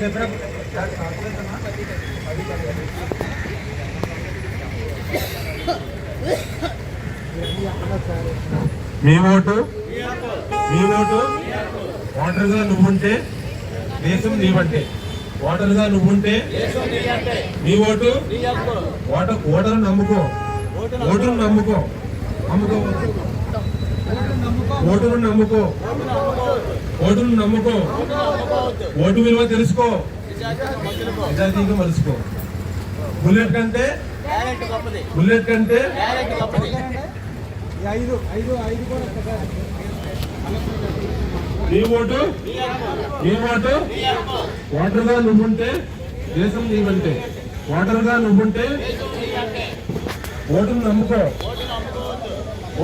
చెప్పిన మీ ఓటు? మీ ఓటు? ఓటర్గా నువ్వుంటే దేశం నీవంటే. ఓటర్గా నువ్వుంటే నీ ఓటు? ఓటర్ ఓటరు నమ్ముకో. ఓటును నమ్ముకో. నమ్ముకో. ఓటును నమ్ముకో. ఓటును నమ్ముకో. ఓటు విలువ తెలుసుకో. నిజాయితీగా మలుసుకో బుల్లెట్ కంటే? బుల్లెట్ కంటే. నీ ఓటు? నీ ఓటు? ఓటర్గా నువ్వుంటే దేశం నీవంటే. ఓటర్గా నువ్వుంటే ఓటును నమ్ముకో.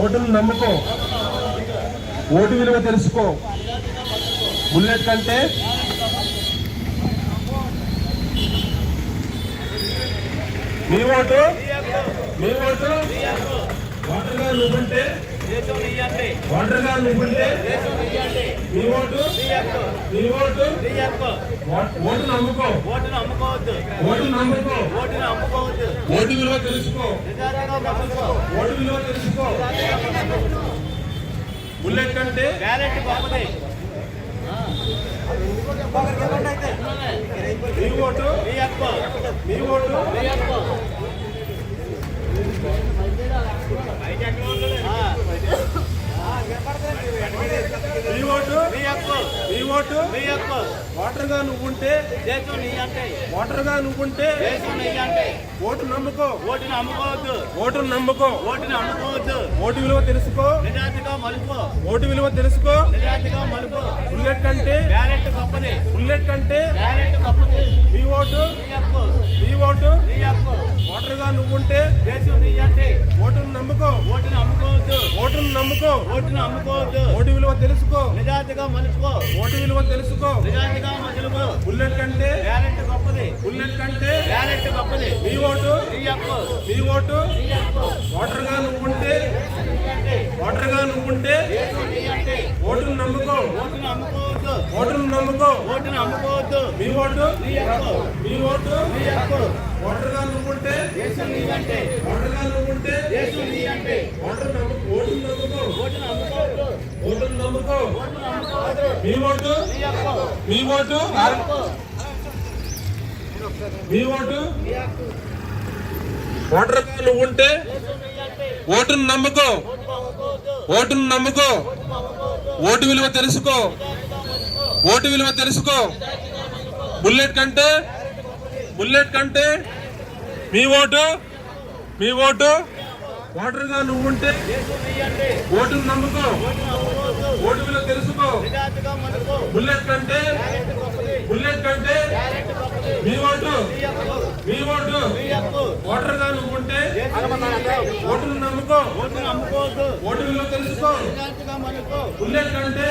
ఓటును నమ్ముకో. ఓటు విలువ తెలుసుకో. బుల్లెట్ కంటే మీ ఓటు? మీ ఓటు? ఓటర్గా నువ్వుంటే? ఓటర్గా నువ్వుంటే? మీ ఓటు? మీ ఓటు? ఓ- ఓటు నమ్ముకో. ఓటును అమ్ముకోవద్దు ఓటు నమ్ముకో. ఓటును అమ్ముకోవద్దు ఓటు విలువ తెలుసుకో. ఓటు విలువ తెలుసుకో. బుల్లెట్ కంటే బ్యాలెట్ గొప్పది ఓటు? మీ ఓటు? మీ ఓటు? మీ ఓటు ఓటర్గా నువ్వుంటే దేశం నీ అంటే. ఓటర్గా నువ్వుంటే దేశం నీ అంటే. ఓటు నమ్ముకో. ఓటును అమ్ముకోవద్దు. ఓటును నమ్ముకో. ఓటును అమ్ముకోవద్దు. ఓటు విలువ తెలుసుకో. నిజాయితీగా మలుపు. ఓటు విలువ తెలుసుకో. నిజాయితీగా మలుపు. బుల్లెట్ కంటే బ్యాలెట్ గొప్పది బుల్లెట్ కంటే బ్యాలెట్ గొప్పది ఓటు. మీ ఓటు. మీ హక్కు. ఓటర్గా నువ్వుంటే దేశం నీ అంటే. ఓటును నమ్ముకో. ఓటును అమ్ముకోవద్దు. ఓటును నమ్ముకో. ఓటును అమ్ముకోవద్దు. ఓటు విలువ తెలుసుకో. నిజాయితీగా మలుచుకో. ఓటు విలువ తెలుసుకో. నిజాయితీగా మలుచుకో. బుల్లెట్ కంటే బ్యాలెట్ గొప్పది. బుల్లెట్ కంటే బ్యాలెట్ గొప్పది. నీ ఓటు. నీ హక్కు. నీ ఓటు. నీ హక్కు. ఓటర్గా నువ్వుంటే ఓటర్గా నువ్వుంటే ఓటును నమ్ముకో. ఓటును నమ్ముకో. ఓటును అమ్ముకోవద్దు మీ ఓటు? మీ ఓటు? ఓటర్గా నువ్వుంటే ఓటర్గా నువ్వుంటే ఓటర్ ఓటును నమ్ముకో. ఓటును నమ్ముకో. ఓటును అమ్ముకోవద్దు మీ ఓటు? మీ ఓటు? మీ ఓటు? ఓటర్గా నువ్వుంటే ఓటును నమ్ముకో. ఓటును నమ్ముకో. ఓటు విలువ తెలుసుకో. ఓటు విలువ తెలుసుకో. బుల్లెట్ కంటే బుల్లెట్ కంటే మీ ఓటు మీ ఓటు ఓటర్గా నువ్వుంటే ఉంటే ఓటును నమ్ముకో. ఓటు విలువ తెలుసుకో. బుల్లెట్ కంటే బుల్లెట్ కంటే మీ ఓటు మీ ఓటు. ఓటర్గా ఓటర్గా నువ్వుంటే దేశం ఓటును నమ్ముకో. ఓటును విలువ తెలుసుకో. బుల్లెట్ కంటే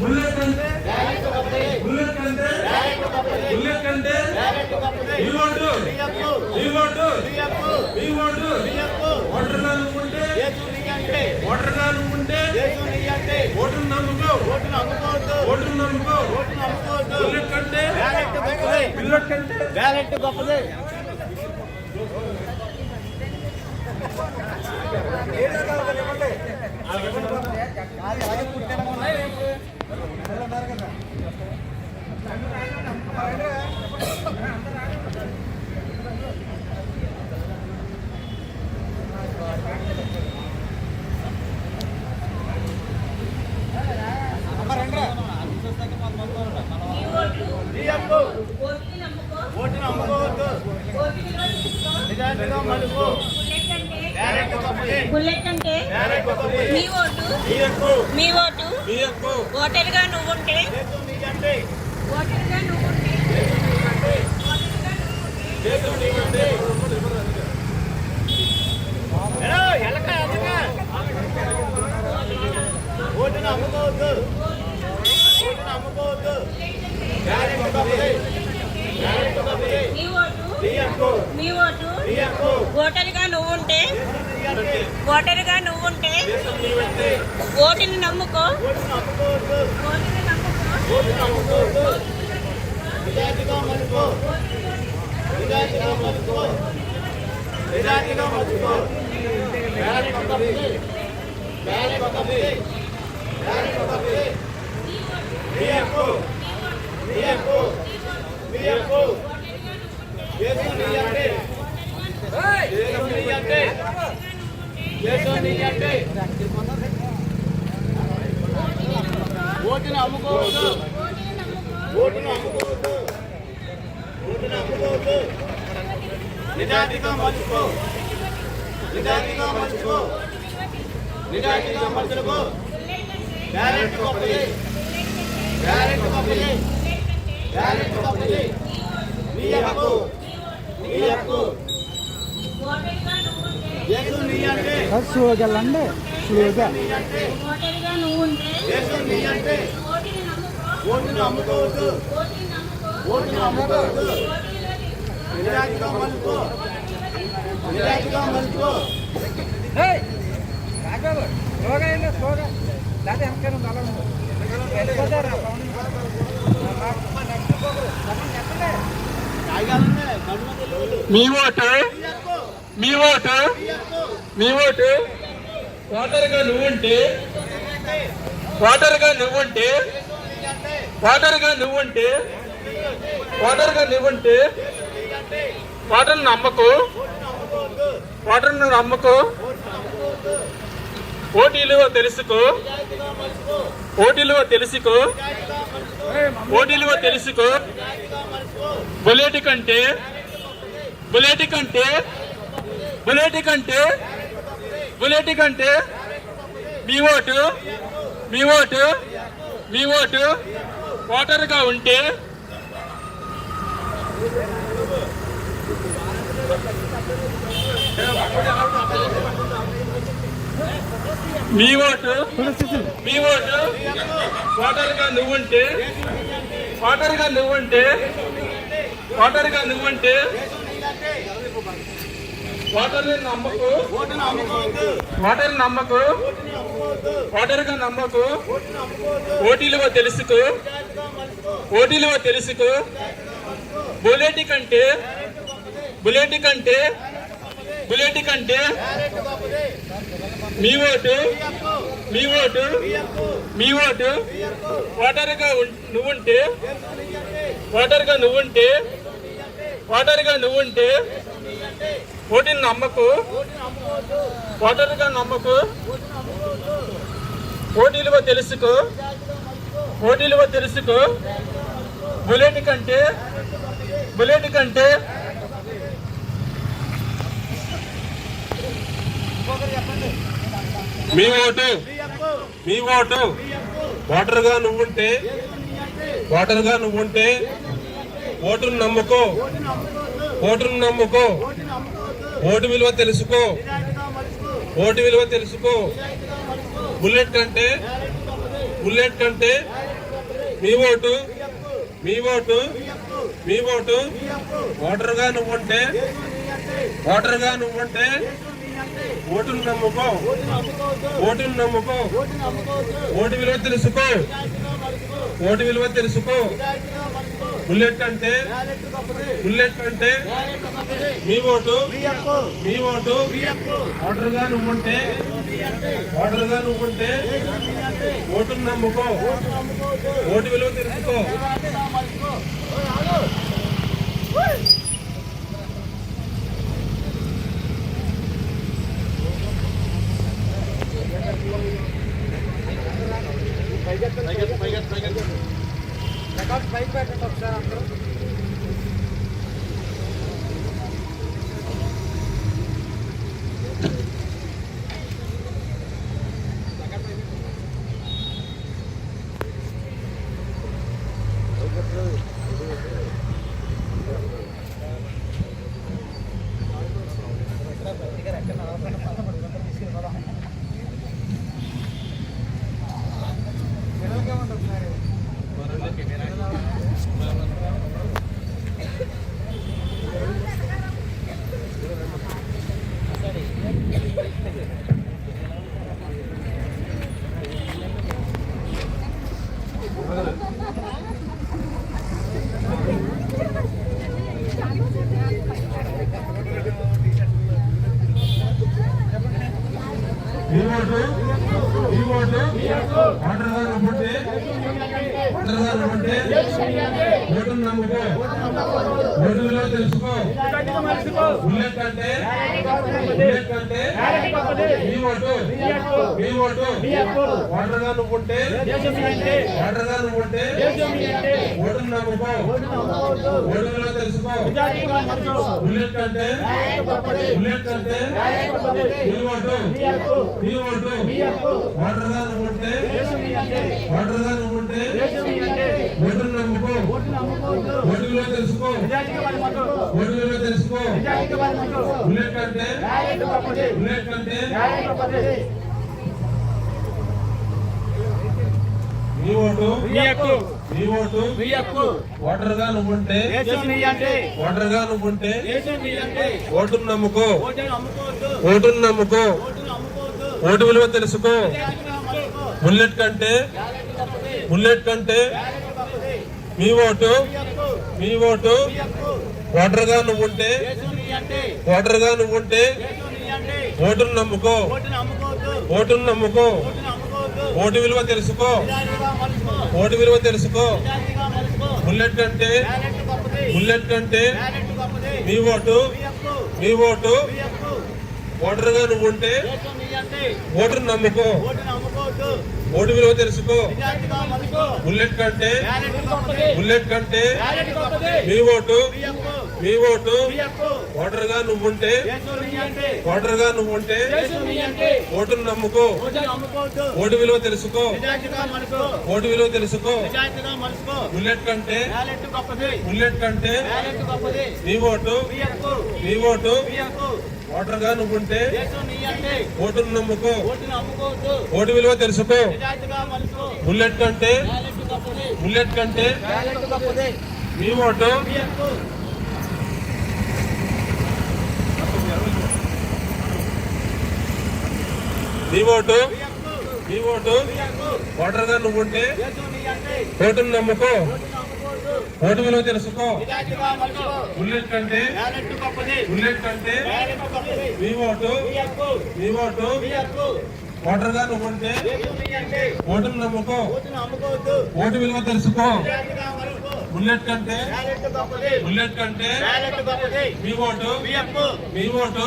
బుల్లెట్ కంటే బుల్లెట్ కంటే బుల్లెట్ కంటే మీ ఓటు మీ ఓటు మీ ఓటు. ఓటర్గా నువ్వుంటే నీ అంటే ఓటును నమ్ముకో. ఓటును అమ్ముకోవద్దు. ఓటును నమ్ముకో. ఓటును అమ్ముకోవద్దు. బుల్లెట్ కంటే బ్యాలెట్ గొప్పది. బుల్లెట్ కంటే బ్యాలెట్ గొప్పది. నీ హక్కు ఓటును అమ్ముకోవద్దు నిజాయితీగా మలుపు బ్యాలెట్ గొప్పది బుల్లెట్ అంటే బ్యాలెట్ గొప్పది మీ ఓటు మీ హక్కు మీ ఓటు మీ హక్కు ఓటర్గా నువ్వుంటే దేశం నీ అంటే ఓటర్గా నువ్వుంటే దేశం నీకంటే ఎరా, ఎలక, ఎలక. ఓటును అమ్ముకోవద్దు ఓటును అమ్ముకోవద్దు బ్యాలెట్ గొప్పది బ్యాలెట్ గొప్పది మీ ఓటు నీ హక్కు మీ ఓటు నీ హక్కు ఓటర్గా నువ్వుంటే దేశం నీ అంటే ఓటరుగా నువ్వుంటే దేశం నీ వెంటే ఓటుని నమ్ముకో ఓటును అమ్ముకోవద్దు ఓటుని నమ్ముకో ఓటును అమ్ముకోవద్దు నిజాయితీగా మలుచుకో నిజాయితీగా మలుచుకో నిజాయితీగా మలుచుకో బ్యాలెట్ ఒకటి బ్యాలెట్ ఒకటి బ్యాలెట్ ఒకటి మీ హక్కు మీ హక్కు మీ హక్కు దేశం నీ అంటే దేశం నీ అంటే దేశం నీ అంటే ఓటును అమ్ముకోవద్దు. ఓటును అమ్ముకోవద్దు. ఓటును అమ్ముకోవద్దు. నిజాయితీగా మలుచుకో. నిజాయితీగా మలుచుకో నిజాయితీగా మలుచుకో బ్యాలెట్ గొప్పది బ్యాలెట్ గొప్పది బ్యాలెట్ గొప్పది నీ హక్కు నీ హక్కు ఓటరుగా నీ అంటే స్లోగా వెళ్ళండి స్లోగా నీ అంటే ఓటుని అమ్ముకోవద్దు ఓటుని అమ్ముకోవద్దు నిజాయితీగా మలుచుకో నిజాయితీగా స్లోగా స్లోగా లేదా వెనకాల వెళ్ళిపోతారా? మీ ఓటు? మీ ఓటు? మీ ఓటు? ఓటర్గా నువ్వుంటే? ఓటర్గా నువ్వుంటే? ఓటర్గా నువ్వుంటే? ఓటర్గా నువ్వుంటే? వాటర్ నమ్మకు? ఓటర్ని నమ్మకు. ఓటీలువో తెలుసుకో. ఓటీలువో తెలుసుకో. ఓటీలువో తెలుసుకో. బుల్లెట్ కంటే బుల్లెట్ కంటే బుల్లెట్ కంటే బుల్లెట్ కంటే మీ ఓటు మీ ఓటు మీ ఓటు ఓటర్గా ఉంటే మీ ఓటు? మీ ఓటు? ఓటర్గా నువ్వుంటే? ఓటర్గా నువ్వుంటే? ఓటర్గా నువ్వుంటే? ఓటర్ని నమ్మకు? ఓటును ఓటర్ నమ్మకు? ఓటర్గా నమ్మకు? ఓటీలువ తెలుసుకో? ఓటీలువ తెలుసుకో? బుల్లెట్ కంటే? బుల్లెట్ కంటే? బుల్లెట్ కంటే మీ ఓటు మీ ఓటు మీ ఓటు ఓటర్గా నువ్వుంటే ఓటర్గా నువ్వుంటే ఓటర్గా నువ్వుంటే ఓటిని నమ్మకు ఓటర్గా నమ్మకు ఓటీలువ తెలుసుకో ఓటీలువ తెలుసుకో బుల్లెట్ కంటే బుల్లెట్ కంటే మీ ఓటు. మీ ఓటు. ఓటర్గా నువ్వుంటే ఓటర్గా నువ్వుంటే ఓటును నమ్ముకో. ఓటును నమ్ముకో. ఓటు విలువ తెలుసుకో. ఓటు విలువ తెలుసుకో. బుల్లెట్ కంటే బుల్లెట్ కంటే మీ ఓటు మీ ఓటు మీ ఓటు. ఓటర్గా నువ్వుంటే ఓటర్గా నువ్వుంటే ఓటును నమ్ముకో. ఓటును నమ్ముకో. ఓటు విలువ తెలుసుకో. ఓటు విలువ తెలుసుకో. బుల్లెట్ అంటే బుల్లెట్ అంటే మీ ఓటు. మీ ఓటు. ఓటర్గా నువ్వుంటే ఓటర్గా నువ్వుంటే ఓటును నమ్ముకో. ఓటు విలువ తెలుసుకో. పెట్టండి ఒకసారి అందరూ. ఓటర్గా నువ్వుంటే ఓటును నమ్ముకో. ఓటు విలువ తెలుసుకో. బుల్లెట్ అంటే బుల్లెట్ అంటే మీ ఓటు. మీ ఓటు. ఓటర్గా నువ్వుంటే ఓటర్గా నువ్వుంటే ఓటును నమ్ముకో. ఓటు విలువ తెలుసుకో. బుల్లెట్ అంటే బుల్లెట్ అంటే మీ ఓటు. మీ ఓటు. ఓటర్గా నువ్వుంటే ఓటర్గా నువ్వు నువ్వుంటే ఓటును నమ్ముకో. ఓటు తెలుసుకో. తెలుసుకో. బుల్లెట్ బుల్లెట్ ఓటర్గా నువ్వుంటే. ఓటర్గా నువ్వుంటే. ఓటును నమ్ముకో. ఓటును నమ్ముకో. ఓటు విలువ తెలుసుకో. బుల్లెట్ కంటే. బుల్లెట్ కంటే మీ ఓటు మీ ఓటు ఓటర్ నువ్వుంటే ఓటర్ నువ్వుంటే ఓటును నమ్ముకో. ఓటును నమ్ముకో. ఓటు విలువ తెలుసుకో. ఓటు విలువ తెలుసుకో. బుల్లెట్ కంటే బుల్లెట్ కంటే మీ ఓటు మీ ఓటు ఓటర్ నువ్వుంటే ఓటును నమ్ముకో. ఓటు విలువ తెలుసుకో. బుల్లెట్ కంటే బుల్లెట్ కంటే. మీ ఓటు. మీ ఓటు ఓటర్గా నువ్వుంటే ఓటర్గా నువ్వుంటే ఓటును నమ్ముకో. ఓటు విలువ తెలుసుకో. ఓటు విలువ తెలుసుకో. బుల్లెట్ కంటే బుల్లెట్ కంటే మీ ఓటు మీ ఓటు ఓటర్గా నువ్వుంటే ఓటును నమ్ముకో. ఓటు విలువ తెలుసుకో. బుల్లెట్ కంటే బుల్లెట్ కంటే మీ ఓటు నీ ఓటు నీ ఓటు. ఓటర్గా నువ్వు ఉంటే ఓటును నమ్ముకో. ఓటు విలువ తెలుసుకో. బుల్లెట్ కంటే బుల్లెట్ కంటే మీ ఓటు నీ ఓటు. ఓటర్గా నువ్వుంటే ఓటును నమ్ముకో. ఓటు విలువ తెలుసుకో. బుల్లెట్ కంటే బుల్లెట్ కంటే మీ ఓటు మీ ఓటు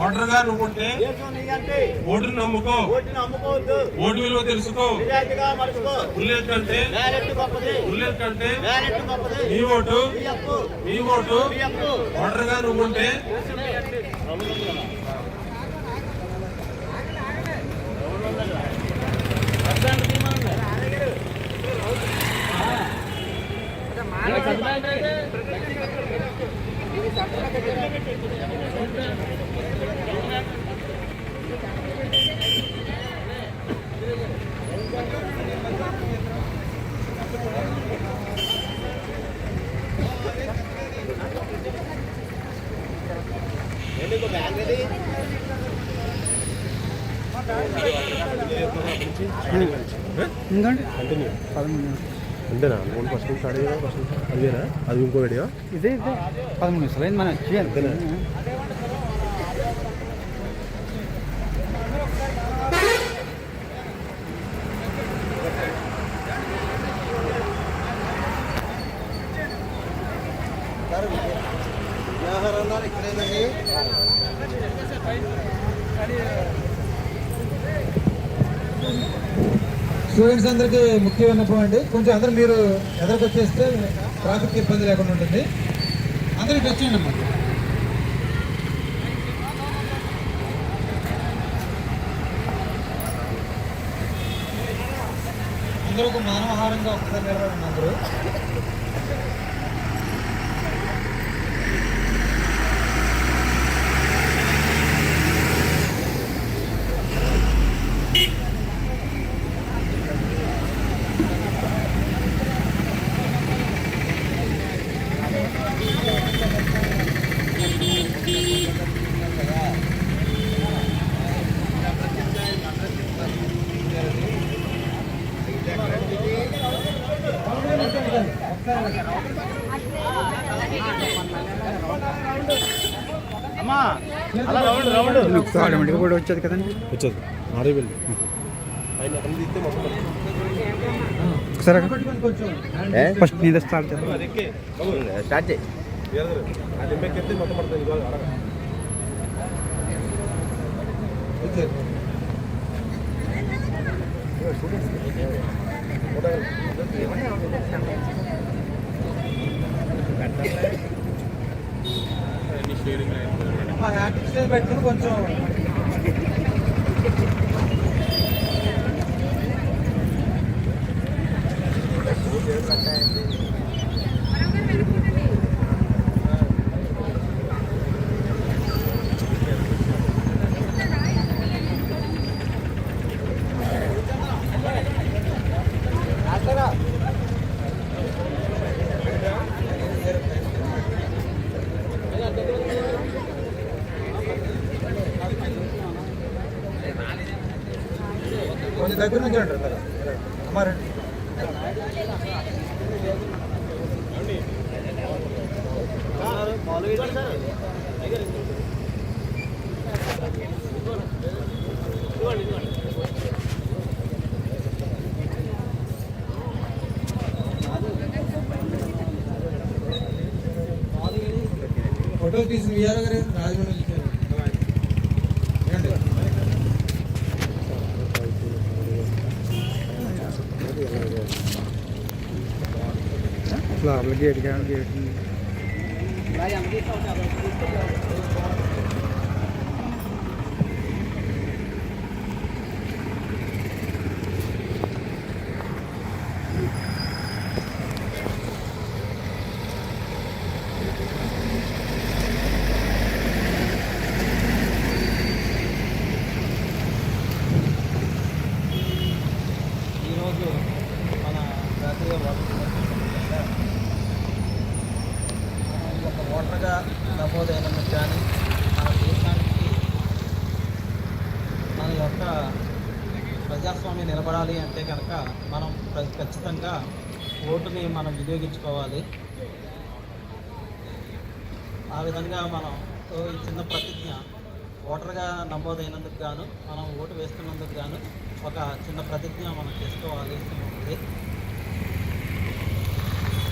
ఓటర్గా నువ్వుంటే ఓటును నమ్ముకో. ఓటు విలువ తెలుసుకో. బుల్లెట్ కంటే బుల్లెట్ కంటే మీ ఓటు మీ ఓటు ఓటర్గా నువ్వుంటే అంతేనా? ఫోన్ ఫస్ట్ స్టార్ట్ అయ్యా ఫస్ట్ అదేనా అది ఇంకో వీడియో ఇదే ఇదే. పదమూడు నిమిషాలు మనం చేయాలి. స్టూడెంట్స్ అందరికీ ముఖ్యమైన పాయింట్ కొంచెం అందరూ మీరు ఎదరికి వచ్చేస్తే ట్రాఫిక్ ఇబ్బంది లేకుండా ఉంటుంది. అందరూ ఇటు వచ్చేయండి అమ్మా. అందరూ ఒక మానవహారంగా ఒకసారి నిలబడి అందరూ ఆటోమేటిక్గా కూడా వచ్చేది కదండి? వచ్చేది. ఆడే వెళ్ళి. సరే. పట్టుకొని కొంచెం ఫస్ట్ నీదే స్టార్ట్ చేద్దాం. స్టార్ట్ చేయి. ఎదురు అది ఎంపెక్కితే మొత్తం పడుతుంది ఇవాళ అడగ ఓకే. ఆ హ్యాండ్ స్టేజ్ పెట్టుకుని కొంచెం కొంచెం దగ్గర నుంచి అంటారు అమ్మారు ఫోటో తీసిన విఆర్ గారు రాజమండ్రి ਲਾਹੌਰ ਗੇਟ ਕਹਿਣਗੇ వినియోగించుకోవాలి ఆ విధంగా మనం ఈ చిన్న ప్రతిజ్ఞ ఓటర్గా నమోదైనందుకు గాను మనం ఓటు వేస్తున్నందుకు గాను ఒక చిన్న ప్రతిజ్ఞ మనం చేసుకోవాలి ఉంటుంది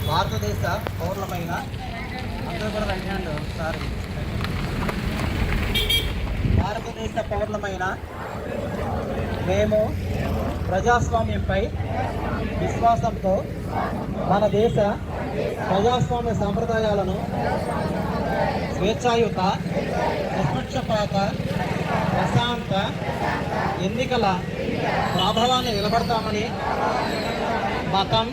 భారతదేశ పౌరులమైన అందరూ కూడా రైట్ హ్యాండ్ సారీ భారతదేశ పౌరులమైన మేము ప్రజాస్వామ్యంపై విశ్వాసంతో మన దేశ ప్రజాస్వామ్య సాంప్రదాయాలను స్వేచ్ఛాయుత నిష్పక్షపాత ప్రశాంత ఎన్నికల ప్రాభవాన్ని నిలబడతామని మతం